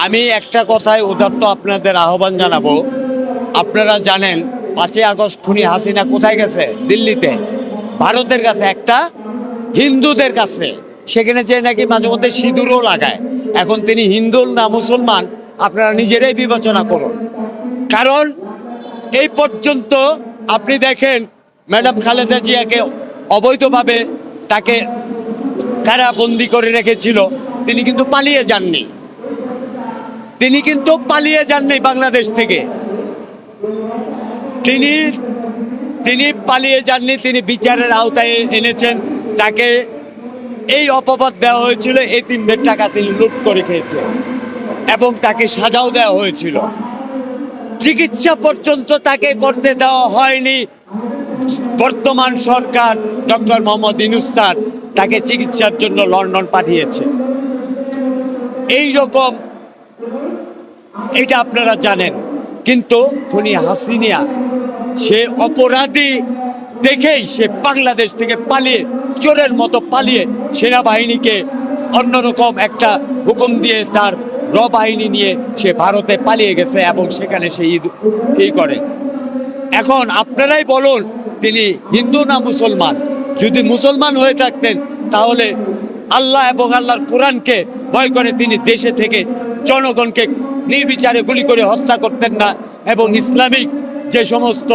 আমি একটা কথায় উদাত্ত আপনাদের আহ্বান জানাব। আপনারা জানেন, পাঁচই আগস্ট খুনি হাসিনা কোথায় গেছে? দিল্লিতে। ভারতের কাছে একটা, হিন্দুদের কাছে। সেখানে যে নাকি মাঝে মধ্যে সিঁদুরও লাগায়। এখন তিনি হিন্দু না মুসলমান, আপনারা নিজেরাই বিবেচনা করুন। কারণ, এই পর্যন্ত আপনি দেখেন, ম্যাডাম খালেদা জিয়াকে অবৈধভাবে তাকে কারাবন্দি করে রেখেছিল। তিনি কিন্তু পালিয়ে যাননি। তিনি কিন্তু পালিয়ে যাননি বাংলাদেশ থেকে। তিনি তিনি পালিয়ে যাননি, তিনি বিচারের আওতায় এনেছেন। তাকে এই অপবাদ দেওয়া হয়েছিল, এই তিনদের টাকা তিনি লুট করে খেয়েছে এবং তাকে সাজাও দেওয়া হয়েছিল। চিকিৎসা পর্যন্ত তাকে করতে দেওয়া হয়নি। বর্তমান সরকার ডক্টর মোহাম্মদ ইনুস তাকে চিকিৎসার জন্য লন্ডন পাঠিয়েছে। এই রকম এটা আপনারা জানেন। কিন্তু খুনি হাসিনিয়া, সে অপরাধী দেখেই সে বাংলাদেশ থেকে পালিয়ে, চোরের মতো পালিয়ে সেনাবাহিনীকে অন্যরকম একটা হুকুম দিয়ে তার র বাহিনী নিয়ে সে ভারতে পালিয়ে গেছে এবং সেখানে সে ঈদ এই করে। এখন আপনারাই বলুন, তিনি হিন্দু না মুসলমান? যদি মুসলমান হয়ে থাকতেন, তাহলে আল্লাহ এবং আল্লাহর কোরআনকে ভয় করে তিনি দেশে থেকে জনগণকে নির্বিচারে গুলি করে হত্যা করতেন না এবং ইসলামিক যে সমস্ত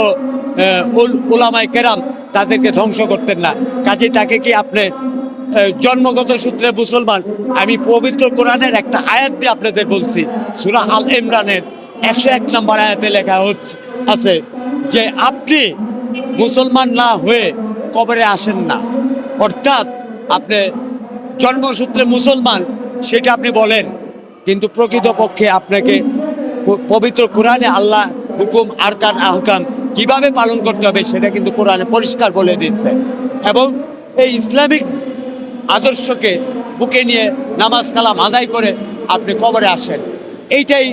উলামায়ে কেরাম তাদেরকে ধ্বংস করতেন না। কাজে তাকে কি আপনি জন্মগত সূত্রে মুসলমান? আমি পবিত্র কোরআনের একটা আয়াত দিয়ে আপনাদের বলছি। সুরা আল ইমরানের একশো এক নম্বর আয়াতে লেখা হচ্ছে, আছে যে আপনি মুসলমান না হয়ে কবরে আসেন না। অর্থাৎ আপনি জন্মসূত্রে মুসলমান, সেটা আপনি বলেন। কিন্তু প্রকৃতপক্ষে আপনাকে পবিত্র কোরআনে আল্লাহ হুকুম, আরকান, আহকাম কীভাবে পালন করতে হবে সেটা কিন্তু কোরআনে পরিষ্কার বলে দিচ্ছে এবং এই ইসলামিক আদর্শকে বুকে নিয়ে নামাজ কালাম আদায় করে আপনি কবরে আসেন। এইটাই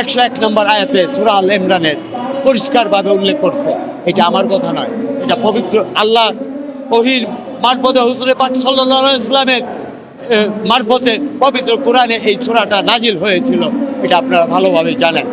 একশো এক নম্বর আয়াতে সুরা আল ইমরানের পরিষ্কারভাবে উল্লেখ করছে। এটা আমার কথা নয়, এটা পবিত্র আল্লাহ ওহির মারফতে হুজুরে পাক সাল্লাহ ইসলামের মারফতে পবিত্র কোরআনে এই ছোড়াটা নাজিল হয়েছিল এটা আপনারা ভালোভাবে জানেন।